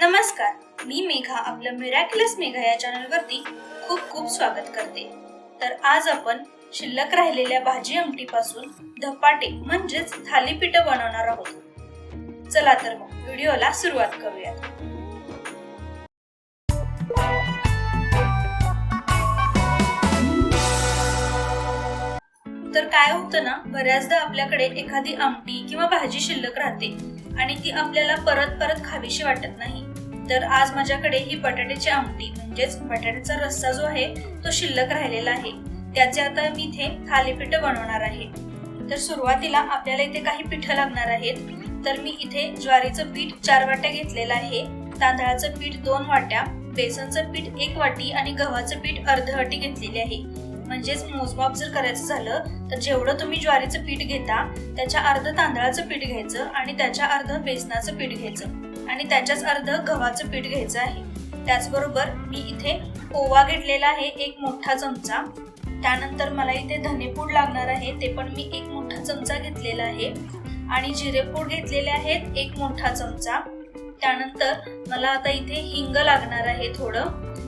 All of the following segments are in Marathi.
नमस्कार मी मेघा आपलं मिरॅक्युलस मेघा या चॅनलवरती खूप खूप स्वागत करते. तर आज आपण शिल्लक राहिलेल्या भाजी आमटीपासून धपाटे म्हणजेच थालीपीठ बनवणार आहोत. चला तर मग व्हिडिओला सुरुवात करूयात. काय होतं ना बऱ्याचदा आपल्याकडे एखादी आमटी किंवा भाजी शिल्लक राहते आणि ती आपल्याला परत परत खावीशी वाटत नाही. तर आज माझ्याकडे ही बटाट्याची आमटी म्हणजेच बटाट्याचा रस्सा जो आहे तो शिल्लक राहिलेला आहे. त्याचे आता मी इथे थालीपीठ बनवणार आहे. तर सुरुवातीला आपल्याला इथे काही पिठं लागणार आहेत. तर मी इथे ज्वारीचं पीठ चार वाट्या घेतलेलं आहे. तांदळाचं पीठ दोन वाट्या बेसनचं पीठ एक वाटी आणि गव्हाचं पीठ अर्ध वाटी घेतलेली आहे. म्हणजेच मोजमाप जर करायचं झालं तर जेवढं तुम्ही ज्वारीचं पीठ घेता त्याच्या अर्ध तांदळाचं पीठ घ्यायचं आणि त्याच्या अर्ध बेसनाचं पीठ घ्यायचं. आणि त्याच्याच अर्ध गव्हाचं पीठ घ्यायचं आहे. त्याचबरोबर मी इथे ओवा घेतलेला आहे एक मोठा चमचा. त्यानंतर मला इथे धनेपूड लागणार आहे ते पण मी एक मोठा चमचा घेतलेला आहे. आणि जिरेपूड घेतलेले आहेत एक मोठा चमचा. त्यानंतर मला आता इथे हिंग लागणार आहे थोडं.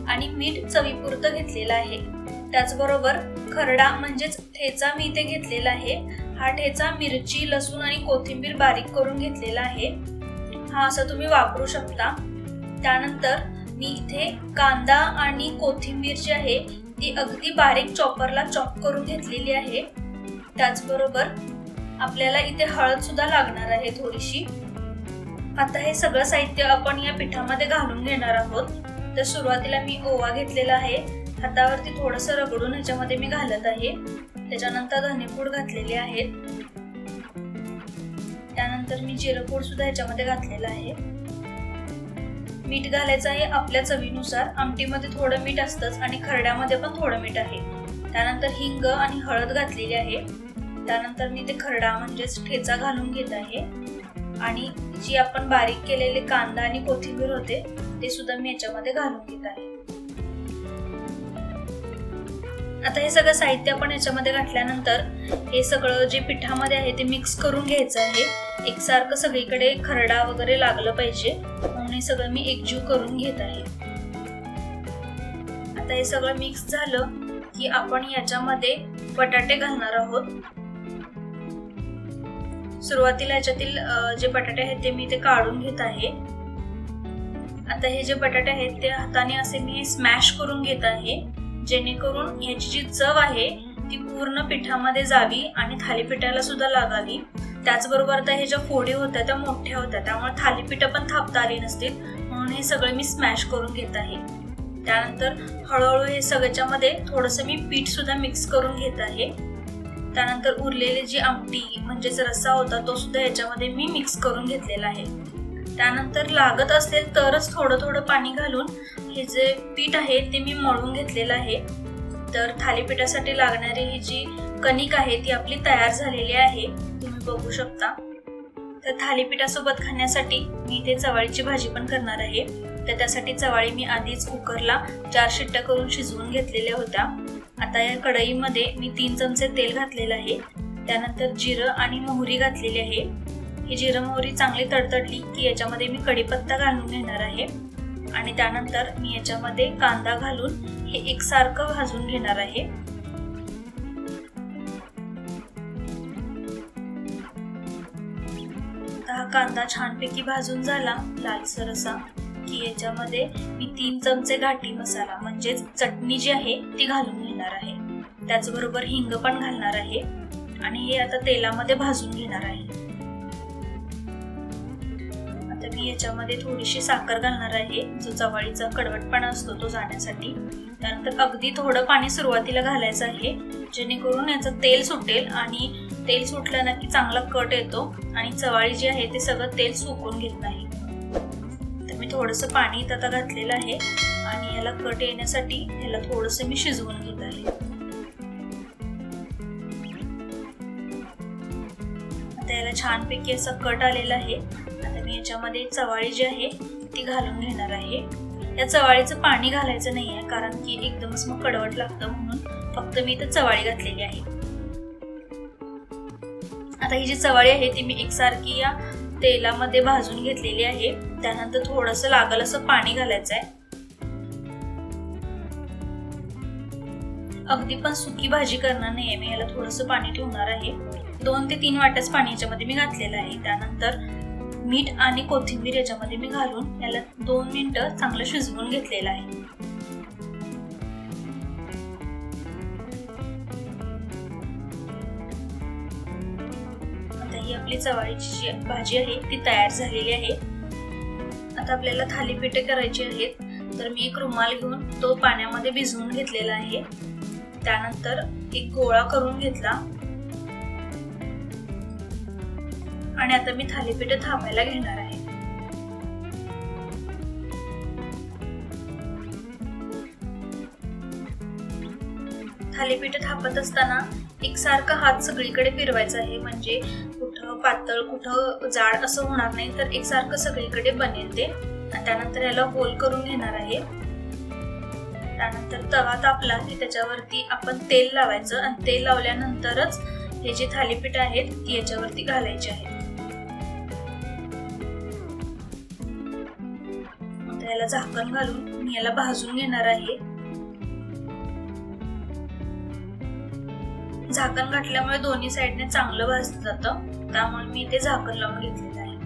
आणि मीठ चवीपुरतं घेतलेलं आहे. त्याचबरोबर खरडा म्हणजेच ठेचा मी इथे घेतलेला आहे. हा ठेचा मिरची लसूण आणि कोथिंबीर बारीक करून घेतलेला आहे. हा असं तुम्ही वापरू शकता. त्यानंतर मी इथे कांदा आणि कोथिंबीर जी आहे ती अगदी बारीक चॉपरला चॉप करून घेतलेली आहे. त्याचबरोबर आपल्याला इथे हळद सुद्धा लागणार आहे थोडीशी. आता हे सगळं साहित्य आपण या पिठामध्ये घालून घेणार आहोत. तर सुरुवातीला मी ओवा घेतलेला आहे. हातावरती थोडंसं रगडून ह्याच्यामध्ये मी घालत आहे. त्याच्यानंतर धनेपूड घातलेले आहेत. त्यानंतर मी जिरपूड सुद्धा ह्याच्यामध्ये घातलेलं आहे. मीठ घालायचं आहे आपल्या चवीनुसार. आमटीमध्ये थोडं मीठ असतंच आणि खरड्यामध्ये पण थोडं मीठ आहे. त्यानंतर हिंग आणि हळद घातलेली आहे. त्यानंतर मी ते खरडा म्हणजेच ठेचा घालून घेत आहे. आणि जी आपण बारीक केलेले कांदा आणि कोथिंबीर होते ते सुद्धा मी याच्यामध्ये घालून घेत आहे. आता हे सगळं साहित्य आपण याच्यामध्ये घातल्यानंतर हे सगळं जे पिठामध्ये आहे ते मिक्स करून घ्यायचं आहे. एकसारखं सगळीकडे खरडा वगैरे लागलं पाहिजे. म्हणून हे सगळं मी एकजीव करून घेत आहे. आता हे सगळं मिक्स झालं की आपण याच्यामध्ये बटाटे घालणार आहोत. सुरुवातीला याच्यातील जे बटाटे आहेत ते मी ते काढून घेत आहे. आता हे जे बटाटे आहेत ते हाताने असे मी स्मॅश करून घेत आहे. जेणेकरून याची जी चव आहे ती पूर्ण पिठामध्ये जावी आणि थालीपीठाला सुद्धा लागावी. त्याचबरोबर आता हे ज्या फोडी होत्या त्या मोठ्या होत्या त्यामुळे थालीपीठ पण थापता आली नसतील म्हणून हे सगळं मी स्मॅश करून घेत आहे. त्यानंतर हळूहळू हे सगळ्याच्यामध्ये थोडंसं मी पीठ सुद्धा मिक्स करून घेत आहे. त्यानंतर उरलेली जी आमटी म्हणजेच रस्सा होता तो सुद्धा याच्यामध्ये मी मिक्स करून घेतलेला आहे. त्यानंतर लागत असेल तरच थोडं थोडं पाणी घालून हे जे पीठ आहे ते मी मळून घेतलेलं आहे. तर थालीपीठासाठी लागणारी ही जी कणिक आहे ती आपली तयार झालेली आहे. तुम्ही बघू शकता. तर थालीपीठासोबत खाण्यासाठी मी इथे चवाळीची भाजी पण करणार आहे. तर त्यासाठी चवाळी मी आधीच कुकरला चार शिट्ट्या करून शिजवून घेतलेल्या होत्या. आता या कढईमध्ये मी तीन चमचे तेल घातलेलं आहे. त्यानंतर जिरं आणि मोहरी घातलेली आहे. ही जिरं मोहरी चांगली तडतडली की याच्यामध्ये मी कढीपत्ता घालून घेणार आहे. आणि त्यानंतर मी याच्यामध्ये कांदा घालून हे एकसारखं भाजून घेणार आहे. हा कांदा छानपैकी भाजून झाला लालसर असा की याच्यामध्ये मी तीन चमचे घाटी मसाला म्हणजेच चटणी जी आहे ती घालून घेणार आहे. त्याचबरोबर हिंग पण घालणार आहे. आणि हे आता तेलामध्ये भाजून घेणार आहे. आता मी याच्यामध्ये थोडीशी साखर घालणार आहे. जो चवळीचा कडवटपणा असतो तो जाण्यासाठी. त्यानंतर अगदी थोडं पाणी सुरुवातीला घालायचं आहे. जेणेकरून याचं तेल सुटेल आणि तेल सुटलं ना की चांगला कट येतो आणि चवाळी जी आहे ते सगळं तेल सुकून घेत नाही. तर मी थोडंसं पाणी इथं आता घातलेलं आहे आणि याला कट येण्यासाठी याला थोडंसं मी शिजवून घेत आहे. छानपैकी असं कट आलेला आहे. आता मी याच्यामध्ये चवाळी जी आहे ती घालून घेणार आहे. या चवाळीचं पाणी घालायचं नाही आहे कारण की एकदमच मग कडवट लागतं म्हणून फक्त मी इथं चवाळी घातलेली आहे. आता ही जी चवाळी आहे ती मी एकसारखी या तेलामध्ये भाजून घेतलेली आहे. त्यानंतर थोडंसं लागल असं पाणी घालायचं आहे. अगदी पण सुकी भाजी करणार नाहीये. मी याला थोडस पाणी ठेवणार आहे. दोन ते तीन वाट्याच पाणी याच्यामध्ये मी घातलेलं आहे. त्यानंतर मीठ आणि कोथिंबीर याच्यामध्ये मी घालून याला दोन मिनिटं चांगलं शिजवून घेतलेलं आहे. आता ही आपली चवाळीची जी भाजी आहे ती तयार झालेली आहे. आता आपल्याला थालीपीठे करायची आहेत. तर मी एक रुमाल घेऊन तो पाण्यामध्ये भिजवून घेतलेला आहे. त्यानंतर एक गोळा करून घेतला. आणि आता मी थालीपीठ थांबायला घेणार आहे. थालीपीठ थापत असताना एकसारखा हात सगळीकडे फिरवायचा आहे. म्हणजे कुठं पातळ कुठं जाड असं होणार नाही तर एकसारखं सगळीकडे बनेल ते. त्यानंतर याला होल करून घेणार आहे. त्यानंतर तवा तापला की त्याच्यावरती आपण तेल लावायचं आणि तेल लावल्यानंतरच हे जे थालीपीठ आहेत ती याच्यावरती घालायची आहेत याला झाकण घालून मी याला भाजून घेणार आहे. झाकण घातल्यामुळे दोन्ही साईडने चांगलं भाजलं जातं त्यामुळे मी इथे झाकण लावून घेतलेलं आहे.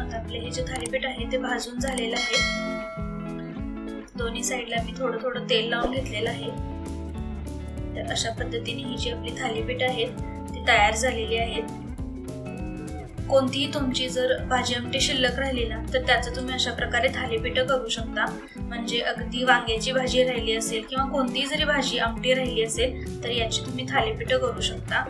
आता आपले हे जे थालीपीठ आहे ते भाजून झालेलं आहे. दोन्ही साईडला मी थोडं थोडं तेल लावून घेतलेलं आहे. तर अशा पद्धतीने ही जी आपली थालीपीठ आहेत ती तयार झालेली आहेत. कोणतीही तुमची जर भाजी आमटी शिल्लक राहिली ना तर त्याचं तुम्ही अशा प्रकारे थालीपीठं करू शकता. म्हणजे अगदी वांग्याची भाजी राहिली असेल किंवा कोणतीही जरी भाजी आमटी राहिली असेल तर याची तुम्ही थालीपीठं करू शकता.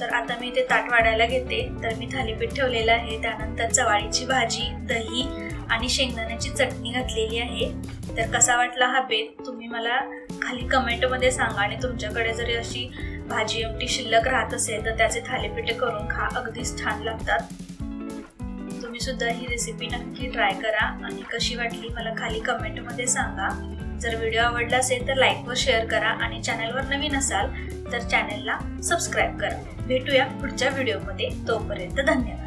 तर आता मी ते ताट वाढायला घेते. तर मी थालीपीठ ठेवलेलं आहे. त्यानंतर चवाळीची भाजी दही आणि शेंगदाण्याची चटणी घातलेली आहे. तर कसा वाटला हा बेत? तुम्ही मला खाली कमेंटमध्ये सांगा आणि तुमच्याकडे जरी अशी भाजी आमटी शिल्लक राहत असेल तर त्याचे थालीपीठ करून खा. अगदीच छान लागतात. तुम्ही सुद्धा ही रेसिपी नक्की ट्राय करा आणि कशी वाटली मला खाली कमेंटमध्ये सांगा. जर व्हिडिओ आवडला असेल तर लाईक व शेअर करा आणि चॅनलवर नवीन असाल तर चॅनलला सबस्क्राईब करा. भेटूया पुढच्या व्हिडिओमध्ये तोपर्यंत धन्यवाद.